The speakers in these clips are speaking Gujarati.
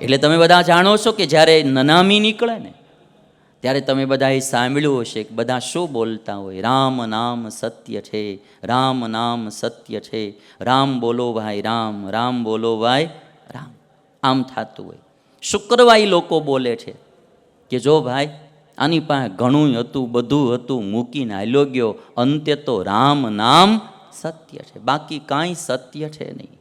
એટલે તમે બધા જાણો છો કે જ્યારે નનામી નીકળે ને, ત્યારે તમે બધાએ સાંભળ્યું હશે કે બધા શું બોલતા હોય? રામ નામ સત્ય છે, રામ નામ સત્ય છે, રામ બોલો ભાઈ રામ રામ બોલો ભાઈ રામ. આમ થતું હોય. શુક્રવાઈ લોકો બોલે છે કે જો ભાઈ, આની પાસે ઘણું હતું, બધું હતું, મૂકીને હાલ્યો ગયો, અંતે તો રામ નામ સત્ય છે. બાકી કાંઈ સત્ય છે નહીં.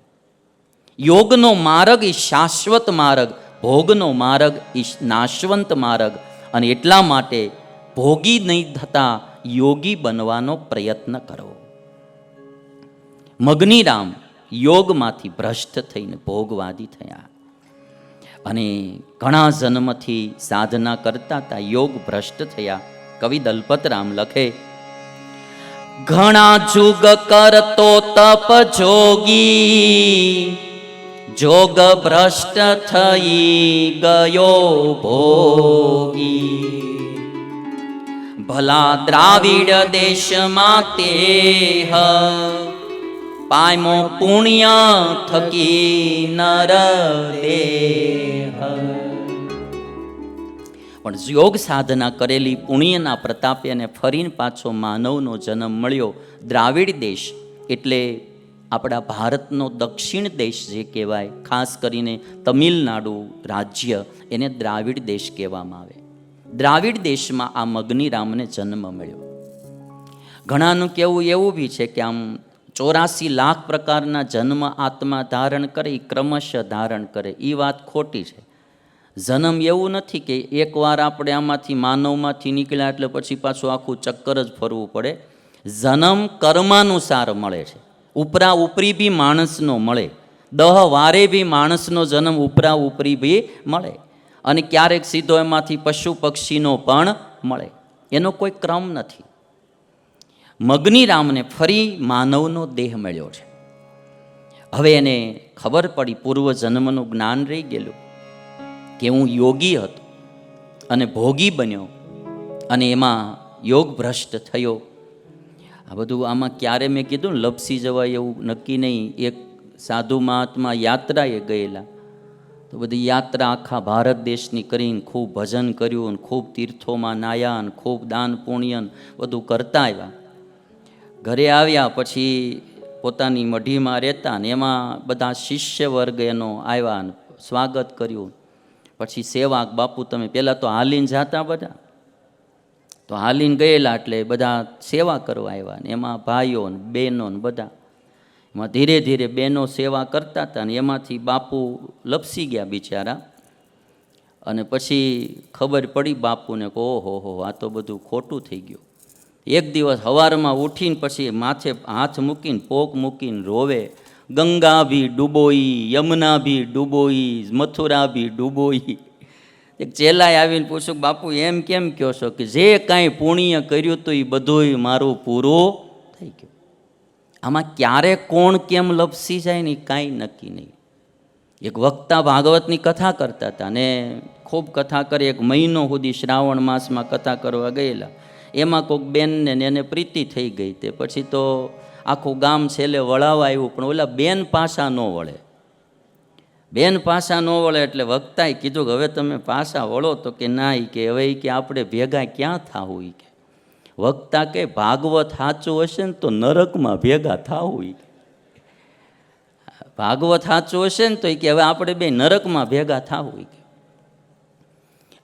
યોગનો માર્ગ એ શાશ્વત માર્ગ, ભોગનો માર્ગ એ નાશવંત માર્ગ. અને એટલા માટે ભોગી નહીં થતા યોગી બનવાનો પ્રયત્ન કરવો મગ્નીરામ યોગમાંથી ભ્રષ્ટ થઈને ભોગવાદી થયા. અને ઘણા જન્મથી સાધના કરતા હતા યોગ ભ્રષ્ટ થયા. કવિ દલપતરામ લખે, ઘણા જુગ કરતો તપ જોગી જોગ ભ્રષ્ટ થઈ ગયો ભોગી ભલા દ્રાવિડ દેશમાં તે પાયમો પુણ્ય થકી નર દેહ પણ યોગ સાધના કરેલી પુણ્યના પ્રતાપે અને ફરીને પાછો માનવનો જન્મ મળ્યો દ્રાવિડ દેશ, એટલે આપણા ભારતનો દક્ષિણ દેશ જે કહેવાય, ખાસ કરીને તમિલનાડુ રાજ્ય, એને દ્રાવિડ દેશ કહેવામાં આવે. દ્રાવિડ દેશમાં આ મગની રામને જન્મ મળ્યો. ઘણાનું કહેવું એવું બી છે કે આમ ચોરાસી લાખ પ્રકારના જન્મ આત્મા ધારણ કરે એ ક્રમશઃ ધારણ કરે એ વાત ખોટી છે. જન્મ એવું નથી કે એકવાર આપણે આમાંથી માનવમાંથી નીકળ્યા એટલે પછી પાછું આખું ચક્કર જ ફરવું પડે. જન્મ કર્માનુસાર મળે છે. ઉપરા ઉપરી બી માણસનો મળે. દહ વારે બી માણસનો જન્મ ઉપરા ઉપરી બી મળે. અને ક્યારેક સીધો એમાંથી પશુ પક્ષીનો પણ મળે. એનો કોઈ ક્રમ નથી. મગ્નિરામને ફરી માનવનો દેહ મળ્યો છે. હવે એને ખબર પડી પૂર્વ જન્મનું જ્ઞાન રહી ગયેલું કે હું યોગી હતો અને ભોગી બન્યો અને એમાં યોગ ભ્રષ્ટ થયો. આ બધું આમાં ક્યારે મેં કીધું ને, લપસી જવાય એવું નક્કી નહીં. એક સાધુ મહાત્મા યાત્રાએ ગયેલા. તો બધી યાત્રા આખા ભારત દેશની કરીને ખૂબ ભજન કર્યું અને ખૂબ તીર્થોમાં નાયા અને ખૂબ દાન પુણ્ય બધું કરતા આવ્યા. ઘરે આવ્યા પછી પોતાની મઢીમાં રહેતા ને, એમાં બધા શિષ્ય વર્ગ એનો આવ્યા ને, સ્વાગત કર્યું. પછી સેવાક બાપુ, તમે પહેલાં તો હાલીને જાતા બધા. તો હાલીને ગયેલા એટલે બધા સેવા કરવા આવ્યા ને એમાં ભાઈઓ ને બહેનો ને બધા. એમાં ધીરે ધીરે બહેનો સેવા કરતા હતા ને એમાંથી બાપુ લપસી ગયા બિચારા. અને પછી ખબર પડી બાપુને કે ઓહો હો, આ તો બધું ખોટું થઈ ગયું. એક દિવસ સવારમાં ઉઠીને પછી માથે હાથ મૂકીને, પોક મૂકીને રોવે, ગંગા ભી ડૂબોઈ, યમુના ભી ડૂબોઈ, મથુરા ભી ડૂબોઈ. એક ચેલાએ આવીને પૂછ્યું, બાપુ, એમ કેમ કહો છો કે જે કાંઈ પુણ્ય કર્યું તો એ બધુંય મારું પૂરું થઈ ગયું. આમાં ક્યારે કોણ કેમ લપસી જાય ને કાંઈ નક્કી નહીં. એક વક્તા ભાગવતની કથા કરતા હતા ને ખૂબ કથા કરી, એક મહિનો સુધી શ્રાવણ માસમાં કથા કરવા ગયેલા. એમાં કોઈક બેનને ને એને પ્રીતિ થઈ ગઈ તે. પછી તો આખું ગામ છેલ્લે વળાવા આવ્યું, પણ ઓલા બેન પાછા ન વળે. બેન પાસા ન વળે એટલે વક્તાએ કીધું કે હવે તમે પાછા વળો તો કે ના એ કે હવે એ કે આપણે ભેગા ક્યાં થાવું કે? વક્તા કે ભાગવત સાચું હશે ને તો નરકમાં ભેગા થાવું કે. ભાગવત સાચું હશે ને તો એ કે હવે આપણે બે નરકમાં ભેગા થાવું કે.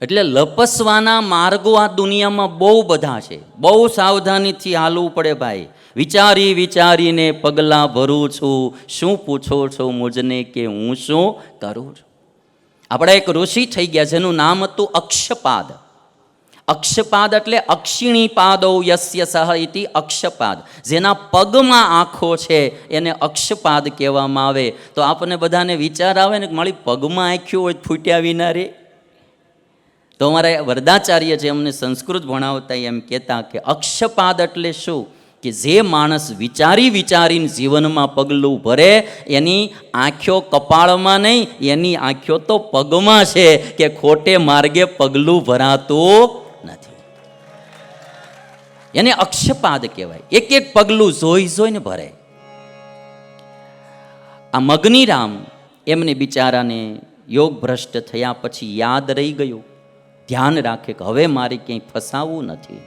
એટલે લપસવાના માર્ગો આ દુનિયામાં બહુ બધા છે. બહુ સાવધાનીથી હાલવું પડે ભાઈ. વિચારી વિચારીને પગલાં ભરું છું. શું પૂછો છો મુજને કે હું શું કરું છું? આપણા એક ઋષિ થઈ ગયા જેનું નામ હતું અક્ષપાદ. અક્ષપાદ એટલે અક્ષિણી પાદો યસ્ય સહ ઇતિ અક્ષપાદ. જેના પગમાં આંખો છે એને અક્ષપાદ કહેવામાં આવે. તો આપણને બધાને વિચાર આવે ને મારી પગમાં આંખ્યું હોય ફૂટ્યા વિના રે. તો અમારા વરદાચાર્ય જે અમને સંસ્કૃત ભણાવતા એમ કહેતા કે અક્ષપાદ એટલે શું? કે જે માણસ વિચારી વિચારીને જીવનમાં પગલું ભરે, એની આંખો કપાળમાં નહીં, એની આંખો તો પગમાં છે કે ખોટે માર્ગે પગલું ભરાતું નથી. એને અક્ષપાદ કહેવાય. એક એક પગલું જોઈ જોઈને ભરે. આ મગનીરામ એમને બિચારાને યોગ ભ્રષ્ટ થયા પછી યાદ રહી ગયું. ધ્યાન રાખે કે હવે મારે ક્યાંય ફસાવવું નથી.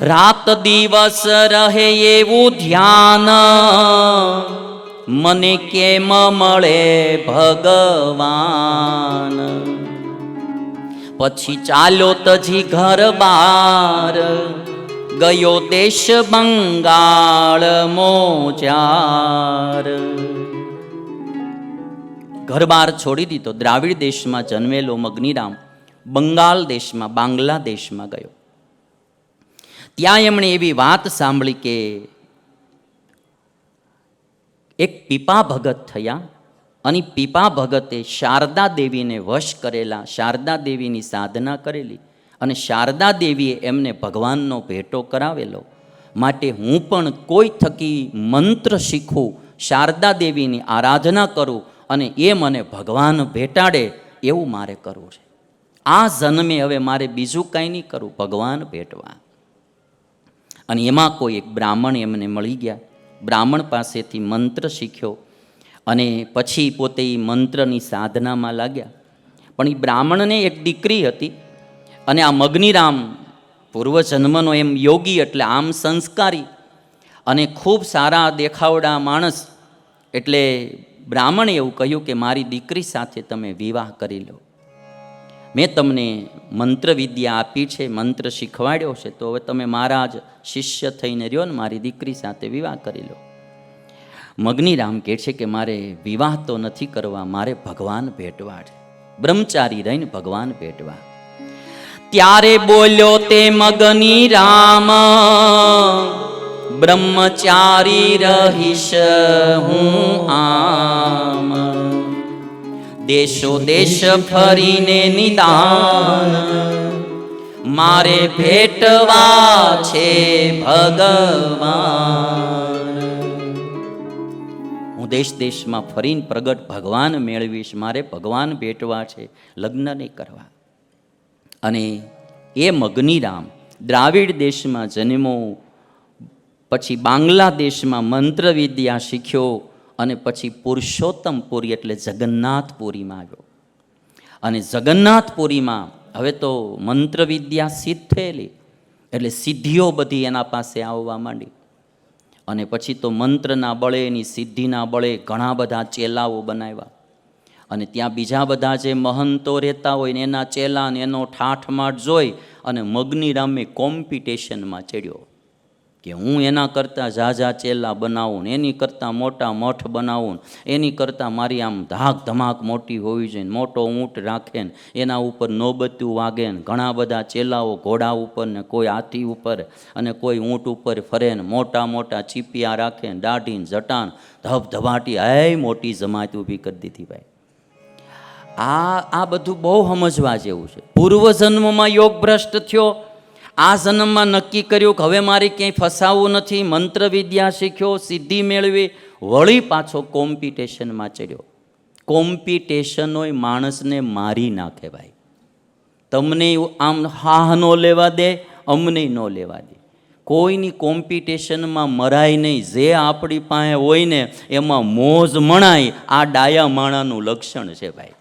રાત દિવસ રહે એવું ધ્યાન. મને કેમ મળે ભગવાન? પછી ચાલ્યો તજી ઘર બાર. ગયો દેશ બંગાળ મોજાર ઘર બાર છોડી દીધો. દ્રાવિડ દેશમાં જન્મેલો મગ્નિરામ બંગાળ દેશમાં, બાંગ્લાદેશમાં ગયો. ત્યાં એમણે એવી વાત સાંભળી કે એક પીપા ભગત થયા અને પીપા ભગતે શારદા દેવીને વશ કરેલા, શારદા દેવીની સાધના કરેલી અને શારદા દેવીએ એમને ભગવાનનો ભેટો કરાવેલો. માટે હું પણ કોઈ થકી મંત્ર શીખું, શારદા દેવીની આરાધના કરું અને એ મને ભગવાન ભેટાડે એવું મારે કરવું છે. આ જન્મે હવે મારે બીજું કાંઈ નહીં કરવું, ભગવાન ભેટવા. અને એમાં કોઈ એક બ્રાહ્મણ એમને મળી ગયા. બ્રાહ્મણ પાસેથી મંત્ર શીખ્યો અને પછી પોતે એ મંત્રની સાધનામાં લાગ્યા. પણ એ બ્રાહ્મણને એક દીકરી હતી અને આ મગ્નિરામ પૂર્વજન્મનો એમ યોગી એટલે આમ સંસ્કારી અને ખૂબ સારા દેખાવડા માણસ. એટલે બ્રાહ્મણે એવું કહ્યું કે મારી દીકરી સાથે તમે વિવાહ કરી લો. મેં તમને મંત્ર વિદ્યા આપી છે, મંત્ર શીખવાડ્યો છે, તો હવે તમે મારા જ શિષ્ય થઈને રહ્યો ને મારી દીકરી સાથે વિવાહ કરી લો. મગ્નિરામ કહે છે કે મારે વિવાહ તો નથી કરવા, મારે ભગવાન ભેટવા છે. બ્રહ્મચારી રહીને ભગવાન ભેટવા. ત્યારે બોલ્યો તે મગની રામ બ્રહ્મચારી રહીશ હું આમ. દેશો દેશ ફરીને નિદાન. મારે ભેટવા છે ભગવાન. હું દેશ દેશમાં ફરીને પ્રગટ ભગવાન મેળવીશ. મારે ભગવાન ભેટવા છે, લગ્ન નહીં કરવા. અને એ મગ્નિરામ દ્રાવિડ દેશમાં જન્મો પછી બાંગ્લાદેશમાં મંત્ર વિદ્યા શીખ્યો. અને પછી પુરુષોત્તમપુરી એટલે જગન્નાથપુરીમાં આવ્યો. અને જગન્નાથપુરીમાં હવે તો મંત્રવિદ્યા સિદ્ધ થયેલી એટલે સિદ્ધિઓ બધી એના પાસે આવવા માંડી. અને પછી તો મંત્રના બળે એની સિદ્ધિના બળે ઘણા બધા ચેલાઓ બનાવ્યા. અને ત્યાં બીજા બધા જે મહંતો રહેતા હોય ને એના ચેલા ને એનો ઠાઠમાઠ જોઈ અને મગ્નિરામે કોમ્પિટિશનમાં ચડ્યો. કે હું એના કરતાં ઝાઝા ચેલા બનાવું એની કરતાં મોટા મઠ બનાવું એની કરતાં મારી આમ ધાક ધમાક મોટી હોવી જોઈએ મોટો ઊંટ રાખે ને એના ઉપર નોબત્યું વાગે ને ઘણા બધા ચેલાઓ ઘોડા ઉપર ને કોઈ હાથી ઉપર અને કોઈ ઊંટ ઉપર ફરે ને મોટા મોટા ચીપિયા રાખે ને દાઢી જટાણ જટાન ધબ ધબાટી, હે મોટી જમાત ઊભી કરી દીધી ભાઈ. આ આ બધું બહુ સમજવા જેવું છે. પૂર્વ જન્મમાં યોગ ભ્રષ્ટ થયો આ જન્મમાં નક્કી કર્યું કે હવે મારે ક્યાંય ફસાવવું નથી મંત્ર વિદ્યા શીખ્યો, સિદ્ધિ મેળવી, વળી પાછો કોમ્પિટિશનમાં ચડ્યો. કોમ્પિટિશનોય માણસને મારી નાખે ભાઈ તમને આમ હા ન લેવા દે, અમને ન લેવા દે. કોઈની કોમ્પિટિશનમાં મરાય નહીં, જે આપણી પાસે હોય ને, એમાં મોજ મણાય, આ ડાયા માણાનું લક્ષણ છે ભાઈ.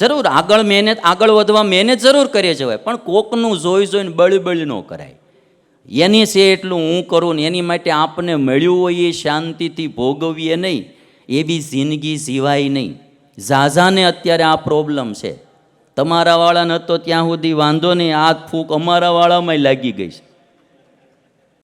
જરૂર, આગળ મહેનત, આગળ વધવા મહેનત જરૂર કરીએ છીએ પણ કોકનું જોઈ જોઈને બળી ન કરાય. એની છે એટલું હું કરું ને એની માટે આપને મળ્યું હોય એ શાંતિથી ભોગવીએ નહીં. એવી જિંદગી જીવાય નહીં. ઝાઝાને અત્યારે આ પ્રોબ્લેમ છે. તમારાવાળાને તો ત્યાં સુધી વાંધો નહીં, આ ફૂંક અમારાવાળામાં લાગી ગઈ છે.